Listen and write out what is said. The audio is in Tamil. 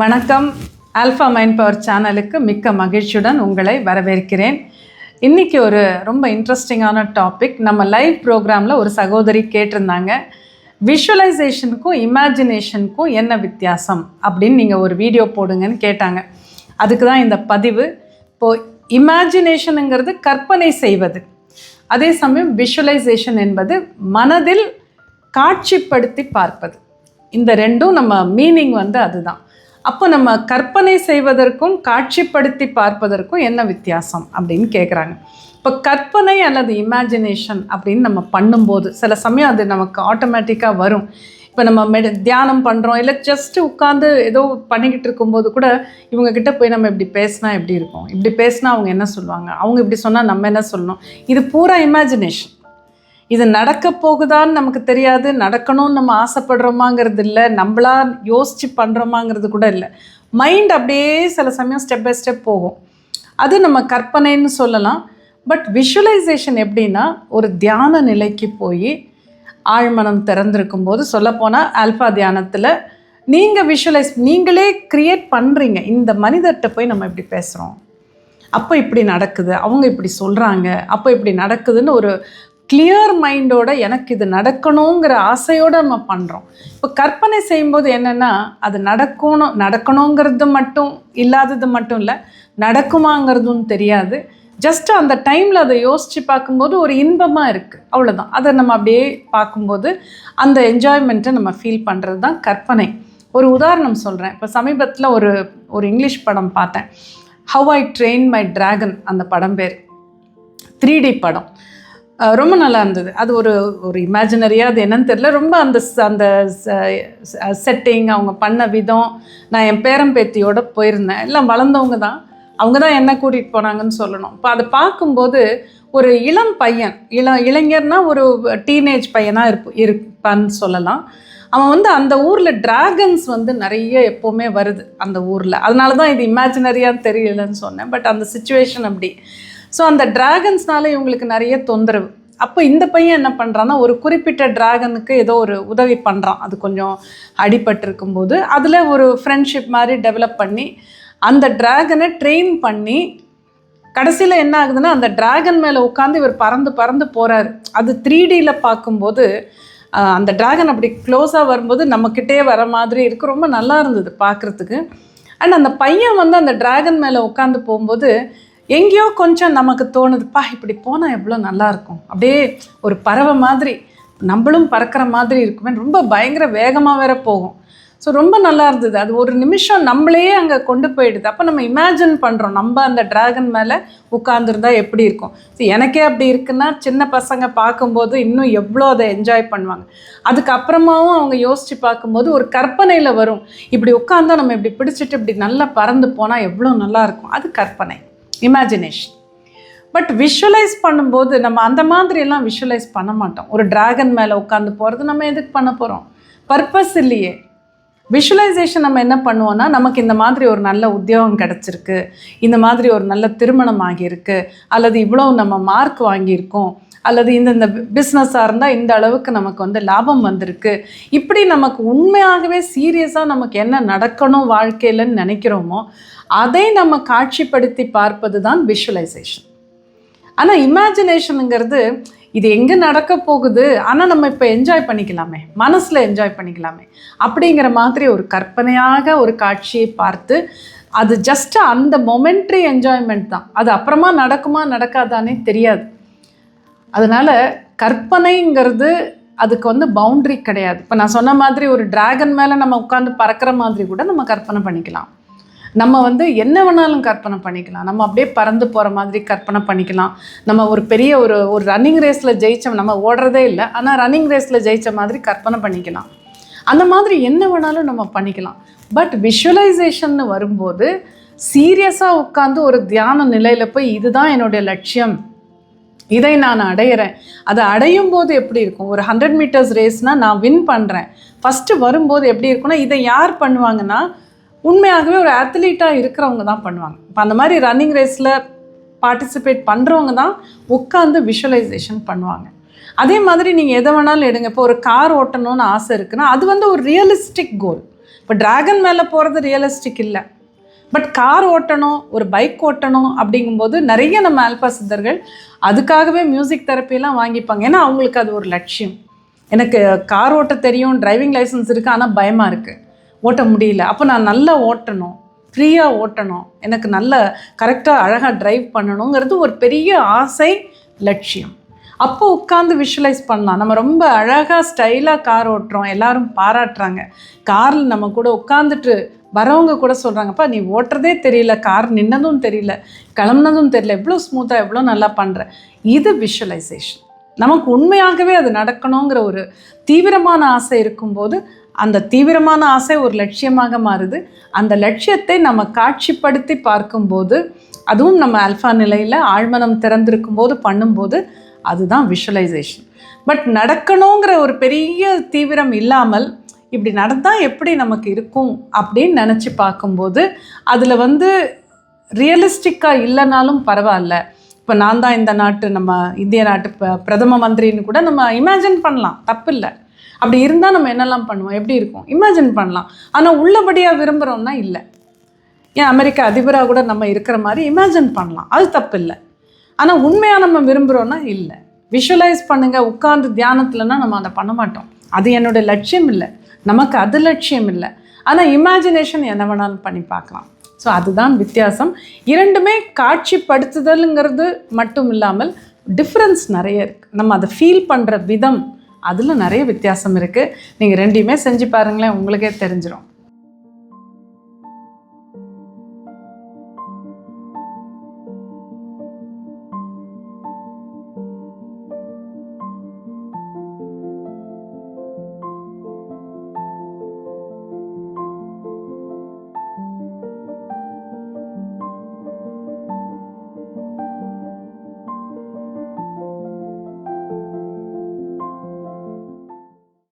வணக்கம். ஆல்ஃபா மைண்ட் பவர் சேனலுக்கு மிக்க மகிழ்ச்சியுடன் உங்களை வரவேற்கிறேன். இன்றைக்கி ஒரு ரொம்ப இன்ட்ரெஸ்டிங்கான டாபிக் நம்ம லைவ் ப்ரோக்ராமில் ஒரு சகோதரி கேட்டிருந்தாங்க. விஷுவலைசேஷனுக்கும் இமேஜினேஷனுக்கும் என்ன வித்தியாசம்? அப்படின்னு நீங்கள் ஒரு வீடியோ போடுங்கன்னு கேட்டாங்க. அதுக்கு தான் இந்த பதிவு. இப்போது இமேஜினேஷனுங்கிறது கற்பனை செய்வது. அதே சமயம் விஷுவலைசேஷன் என்பது மனதில் காட்சிப்படுத்தி பார்ப்பது. இந்த ரெண்டும் நம்ம மீனிங் வந்து அதுதான். அப்போ நம்ம கற்பனை செய்வதற்கும் காட்சிப்படுத்தி பார்ப்பதற்கும் என்ன வித்தியாசம் அப்படின்னு கேட்குறாங்க இப்போ கற்பனை அல்லது இமேஜினேஷன் அப்படின்னு நம்ம பண்ணும்போது சில சமயம் அது நமக்கு ஆட்டோமேட்டிக்காக வரும். இப்போ நம்ம மெடி தியானம் பண்ணுறோம் இல்லை ஜஸ்ட்டு உட்காந்து ஏதோ பண்ணிக்கிட்டு இருக்கும்போது கூட இவங்கக்கிட்ட போய் நம்ம இப்படி பேசினா எப்படி இருக்கும்? இப்படி பேசினா அவங்க என்ன சொல்லுவாங்க? அவங்க இப்படி சொன்னால் நம்ம என்ன சொல்லணும்? இது பூரா இமேஜினேஷன் இது நடக்க போகுதான்னு நமக்கு தெரியாது. நடக்கணும்னு நம்ம ஆசைப்படுறோமாங்கிறது இல்லை நம்மளா யோசித்து பண்ணுறோமாங்கிறது கூட இல்லை. மைண்ட் அப்படியே சில சமயம் ஸ்டெப் பை ஸ்டெப் போகும். அது நம்ம கற்பனைன்னு சொல்லலாம். பட் விஷுவலைசேஷன் எப்படின்னா ஒரு தியான நிலைக்கு போய் ஆழ்மனம் திறந்திருக்கும் போது சொல்லப்போனால் ஆல்ஃபா தியானத்தில் நீங்கள் விஷுவலைஸ் நீங்களே க்ரியேட் பண்ணுறீங்க இந்த மனிதர்கிட்ட போய் நம்ம இப்படி பேசுகிறோம் அப்போ இப்படி நடக்குது. அவங்க இப்படி சொல்கிறாங்க அப்போ இப்படி நடக்குதுன்னு ஒரு கிளியர் மைண்டோட எனக்கு இது நடக்கணுங்கிற ஆசையோடு நம்ம பண்ணுறோம் இப்போ கற்பனை செய்யும்போது என்னென்னா அது நடக்கணும் நடக்கணுங்கிறது மட்டும் இல்லாதது மட்டும் இல்லை நடக்குமாங்கிறதும் தெரியாது. ஜஸ்ட் அந்த டைமில் அதை யோசித்து பார்க்கும்போது ஒரு இன்பமாக இருக்குது அவ்வளோதான் அதை நம்ம அப்படியே பார்க்கும்போது அந்த என்ஜாய்மெண்ட்டை நம்ம ஃபீல் பண்ணுறது தான் கற்பனை. ஒரு உதாரணம் சொல்கிறேன் இப்போ சமீபத்தில் ஒரு ஒரு இங்கிலீஷ் படம் பார்த்தேன். How I train my dragon அந்த படம் பேர். த்ரீ டி படம். ரொம்ப நல்லா இருந்தது. அது ஒரு ஒரு இமேஜினரியாக அது என்னன்னு தெரியல. ரொம்ப அந்த அந்த செட்டிங் அவங்க பண்ண விதம் நான் என் பேரம்பேத்தியோடு போயிருந்தேன். எல்லாம் வளர்ந்தவங்க தான். அவங்க தான் என்ன கூட்டிகிட்டு போனாங்கன்னு சொல்லணும். இப்போ அதை பார்க்கும்போது ஒரு இளம் பையன் இள இளைஞர்னா ஒரு டீனேஜ் பையனாக இருப்பு இருப்பான்னு சொல்லலாம். அவன் வந்து அந்த ஊரில் டிராகன்ஸ் வந்து நிறைய எப்போவுமே வருது அந்த ஊரில். அதனால தான் இது இமேஜினரியாக தெரியலன்னு சொன்னேன். பட் அந்த சுச்சுவேஷன் அப்படி. ஸோ அந்த டிராகன்ஸ்னால இவங்களுக்கு நிறைய தொந்தரவு. அப்போ இந்த பையன் என்ன பண்ணுறான்னா ஒரு குறிப்பிட்ட டிராகனுக்கு ஏதோ ஒரு உதவி பண்ணுறான் அது கொஞ்சம் அடிபட்டிருக்கும் போது அதில் ஒரு ஃப்ரெண்ட்ஷிப் மாதிரி டெவலப் பண்ணி அந்த டிராகனை ட்ரெயின் பண்ணி கடைசியில் என்ன ஆகுதுன்னா அந்த டிராகன் மேலே உட்காந்து இவர் பறந்து பறந்து போகிறாரு அது த்ரீ டியில் பார்க்கும்போது அந்த டிராகன் அப்படி க்ளோஸாக வரும்போது நம்மக்கிட்டே வர மாதிரி இருக்குது ரொம்ப நல்லா இருந்தது பார்க்குறதுக்கு. அண்ட் அந்த பையன் வந்து அந்த டிராகன் மேலே உட்காந்து போகும்போது எங்கேயோ கொஞ்சம் நமக்கு தோணுதுப்பா இப்படி போனால் எவ்வளோ நல்லாயிருக்கும். அப்படியே ஒரு பறவை மாதிரி நம்மளும் பறக்கிற மாதிரி இருக்குமே ரொம்ப பயங்கர வேகமாக வேற போகும். ஸோ ரொம்ப நல்லா இருந்தது. அது ஒரு நிமிஷம் நம்மளையே அங்கே கொண்டு போயிடுது. அப்போ நம்ம இமேஜின் பண்ணுறோம் நம்ம அந்த டிராகன் மேலே உட்காந்துருந்தா எப்படி இருக்கும்? ஸோ எனக்கே அப்படி இருக்குன்னா சின்ன பசங்க பார்க்கும்போது இன்னும் எவ்வளோ அதை என்ஜாய் பண்ணுவாங்க. அதுக்கப்புறமாவும் அவங்க யோசித்து பார்க்கும்போது ஒரு கற்பனையில் வரும். இப்படி உட்காந்தா நம்ம இப்படி பிடிச்சிட்டு இப்படி நல்லா பறந்து போனால் எவ்வளோ நல்லாயிருக்கும்? அது கற்பனை. இமேஜினேஷன் பட் விஷுவலைஸ் பண்ணும்போது நம்ம அந்த மாதிரியெல்லாம் விஷுவலைஸ் பண்ண மாட்டோம். ஒரு டிராகன் மேலே உட்காந்து போகிறது நம்ம எதுக்கு பண்ண போகிறோம் பர்பஸ் இல்லையே. விஷுவலைசேஷன் நம்ம என்ன பண்ணுவோம்னா நமக்கு இந்த மாதிரி ஒரு நல்ல உத்தியோகம் கிடச்சிருக்கு இந்த மாதிரி ஒரு நல்ல திருமணம் ஆகியிருக்கு அல்லது இவ்வளோ நம்ம மார்க் வாங்கியிருக்கோம் அல்லது இந்த இந்த பிஸ்னஸாக இருந்தால் இந்த அளவுக்கு நமக்கு வந்து லாபம் வந்திருக்கு. இப்படி நமக்கு உண்மையாகவே சீரியஸாக நமக்கு என்ன நடக்கணும் வாழ்க்கையிலன்னு நினைக்கிறோமோ அதை நம்ம காட்சிப்படுத்தி பார்ப்பது தான் விஷுவலைசேஷன் ஆனால் இமேஜினேஷனுங்கிறது இது எங்கே நடக்க போகுது? ஆனால் நம்ம இப்போ என்ஜாய் பண்ணிக்கலாமே. மனசில் என்ஜாய் பண்ணிக்கலாமே. அப்படிங்கிற மாதிரி ஒரு கற்பனையாக ஒரு காட்சியை பார்த்து அது ஜஸ்ட் அந்த மொமெண்ட்ரி என்ஜாய்மெண்ட் தான். அது அப்புறமா நடக்குமா நடக்காதானே தெரியாது. அதனால் கற்பனைங்கிறது அதுக்கு வந்து பவுண்ட்ரி கிடையாது. இப்போ நான் சொன்ன மாதிரி ஒரு டிராகன் மேலே நம்ம உட்காந்து பறக்கிற மாதிரி கூட நம்ம கற்பனை பண்ணிக்கலாம். நம்ம வந்து என்ன வேணாலும் கற்பனை பண்ணிக்கலாம். நம்ம அப்படியே பறந்து போகிற மாதிரி கற்பனை பண்ணிக்கலாம். நம்ம ஒரு பெரிய ஒரு ஒரு ரன்னிங் ரேஸில் ஜெயித்தோம் நம்ம ஓடுறதே இல்லை. ஆனால் ரன்னிங் ரேஸில் ஜெயிச்ச மாதிரி கற்பனை பண்ணிக்கலாம். அந்த மாதிரி என்ன வேணாலும் நம்ம பண்ணிக்கலாம். பட் விஷுவலைசேஷன் வரும்போது சீரியஸாக உட்காந்து ஒரு தியான நிலையில் போய் இதுதான் என்னுடைய லட்சியம். இதை நான் அடையிறேன். அதை அடையும் போது எப்படி இருக்கும்? ஒரு ஹண்ட்ரட் மீட்டர்ஸ் ரேஸ்னால் நான் வின் பண்ணுறேன் ஃபஸ்ட்டு வரும்போது எப்படி இருக்கும்னா இதை யார் பண்ணுவாங்கன்னா உண்மையாகவே ஒரு அத்லீட்டாக இருக்கிறவங்க தான் பண்ணுவாங்க. இப்போ அந்த மாதிரி ரன்னிங் ரேஸில் பார்ட்டிசிபேட் பண்ணுறவங்க தான் உட்காந்து விஷுவலைசேஷன் பண்ணுவாங்க. அதே மாதிரி நீங்கள் எதை வேணாலும் எடுங்க. இப்போ ஒரு கார் ஓட்டணும்னு ஆசை இருக்குன்னா அது வந்து ஒரு ரியலிஸ்டிக் கோல் இப்போ ட்ராகன் மேலே போகிறது ரியலிஸ்டிக் இல்லை. பட் கார் ஓட்டணும் ஒரு பைக் ஓட்டணும் அப்படிங்கும்போது நிறைய நம்ம ஆல்பா சித்தர்கள் அதுக்காகவே மியூசிக் தெரப்பிலாம் வாங்கிப்பாங்க. ஏன்னா அவங்களுக்கு அது ஒரு லட்சியம். எனக்கு கார் ஓட்ட தெரியும் டிரைவிங் லைசன்ஸ் இருக்குது ஆனால் பயமாக இருக்குது ஓட்ட முடியல. அப்போ நான் நல்லா ஓட்டணும். ஃப்ரீயாக ஓட்டணும். எனக்கு நல்ல கரெக்டாக அழகாக ட்ரைவ் பண்ணணுங்கிறது ஒரு பெரிய ஆசை லட்சியம். அப்போ உட்காந்து விஷுவலைஸ் பண்ணலாம். நம்ம ரொம்ப அழகாக ஸ்டைலாக கார் ஓட்டுறோம். எல்லாரும் பாராட்டுறாங்க. காரில் நம்ம கூட உட்காந்துட்டு வரவங்க கூட சொல்கிறாங்கப்பா நீ ஓட்டுறதே தெரியல. கார் நின்னதும் தெரியல. கிளம்புனதும் தெரியல. எவ்வளோ ஸ்மூத்தாக எவ்வளோ நல்லா பண்ணுற இது விஷுவலைசேஷன் நமக்கு உண்மையாகவே அது நடக்கணுங்கிற ஒரு தீவிரமான ஆசை இருக்கும்போது அந்த தீவிரமான ஆசை ஒரு லட்சியமாக மாறுது. அந்த லட்சியத்தை நம்ம காட்சிப்படுத்தி பார்க்கும்போது அதுவும் நம்ம அல்ஃபா நிலையில் ஆழ்மனம் திறந்திருக்கும் போது பண்ணும்போது அதுதான் விஷுவலைசேஷன் பட் நடக்கணுங்கிற ஒரு பெரிய தீவிரம் இல்லாமல் இப்படி நடந்தால் எப்படி நமக்கு இருக்கும் அப்படின்னு நினச்சி பார்க்கும்போது அதில் வந்து ரியலிஸ்டிக்காக இல்லைனாலும் பரவாயில்ல. இப்போ நான் தான் இந்த நாட்டு நம்ம இந்திய நாட்டு ப- பிரதம மந்திரின்னு கூட நம்ம இமேஜின் பண்ணலாம். தப்பு இல்லை அப்படி இருந்தால் நம்ம என்னெல்லாம் பண்ணுவோம்? எப்படி இருக்கும்? இமேஜின் பண்ணலாம். ஆனால் உள்ளபடியாக விரும்புகிறோம்னா இல்லை. ஏன் அமெரிக்க அதிபராக கூட நம்ம இருக்கிற மாதிரி இமேஜின் பண்ணலாம். அது தப்பு இல்லை. ஆனால் உண்மையாக நம்ம விரும்புகிறோன்னா இல்லை. விஷுவலைஸ் பண்ணுங்கள் உட்கார்ந்து தியானத்துலனா நம்ம அதை பண்ண மாட்டோம். அது என்னோட லட்சியம் இல்லை. நமக்கு அது லட்சியம் இல்லை. ஆனால் இமேஜினேஷன் என்ன வேணாலும் பண்ணி பார்க்கலாம். ஸோ அதுதான் வித்தியாசம். இரண்டுமே காட்சிப்படுத்துதலுங்கிறது மட்டும் இல்லாமல் டிஃப்ரென்ஸ் நிறைய இருக்குது நம்ம அதை ஃபீல் பண்ணுற விதம் அதில் நிறைய வித்தியாசம் இருக்குது நீங்கள் ரெண்டையுமே செஞ்சு பாருங்களேன் உங்களுக்கே தெரிஞ்சிடும்